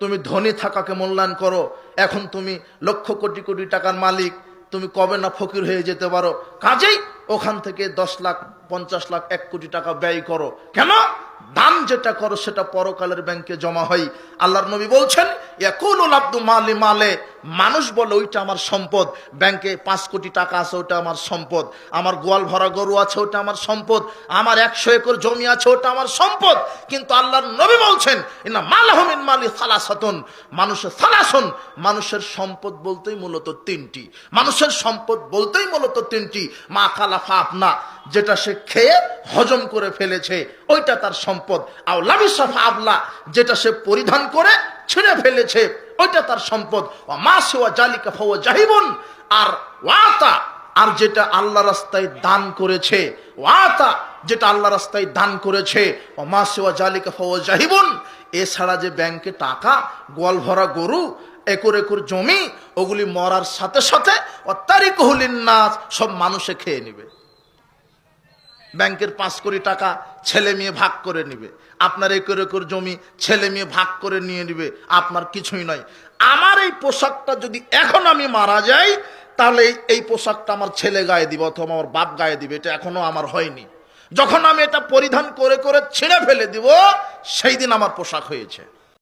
তুমি ধনী থাকাকে মূল্যায়ন করো। এখন তুমি লক্ষ কোটি কোটি টাকার মালিক। তুমি কবে না ফকির হয়ে যেতে পারো? কাজেই ওখান থেকে দশ লাখ, পঞ্চাশ লাখ, এক কোটি টাকা ব্যয় করো। কেন? দান যেটা করো, সেটা পরকালের ব্যাংকে জমা হয়। আল্লাহর নবী বলছেন মালে মালে মানুষ বলে ওইটা আমার সম্পদ। ব্যাংকে পাঁচ কোটি টাকা আছে ওটা আমার সম্পদ। আমার গোয়াল ভরা গরু আছে ওটা আমার সম্পদ। আমার একশো একর জমি আছে ওটা আমার সম্পদ। কিন্তু আল্লাহর নবী বলছেন মালাহমিন মালি সালাসাতুন। মানুষের সালাসন, মানুষের সম্পদ বলতেই মূলত তিনটি। মানুষের সম্পদ বলতেই মূলত তিনটি। মা কালাফা আপনা, যেটা সে খেয়ে হজম করে ফেলেছে, ওইটা তার সম্পদ। আও লাবিসাফা আবলা যেটা সে পরিধান করে ছিঁড়ে ফেলেছে। ওইটা তার সম্পদ। ও মা সেওয়া জালিকা ফাওয়া জাহিবন। আর ওয়াতা, আর যেটা আল্লাহ রাস্তায় দান করেছে, ওয়াতা যেটা আল্লাহ রাস্তায় দান করেছে ও মা সেওয়া জালিকা ফাওয়া জাহিবন। এছাড়া যে ব্যাংকে টাকা, গোয়াল ভরা গরু, একর একর জমি, ওগুলি মরার সাথে সাথে অত্যারিক হলিন নাচ সব মানুষে খেয়ে নেবে। ব্যাংকের পাঁচ কোটি টাকা ছেলে মেয়ে ভাগ করে নিবে। আপনার একর একর জমি ছেলে মেয়ে ভাগ করে নিয়ে নিবে। আপনার কিছুই নয়। আমার এই পোশাকটা যদি এখন আমি মারা যাই, তাহলে এই- পোশাকটা আমার ছেলে গায়ে দিবে অথবা আমার বাপ গায়ে দিবে। এটা এখনও আমার হয়নি। যখন আমি এটা পরিধান করে করে ছিঁড়ে ফেলে দিব, সেই দিন আমার পোশাক হয়েছে।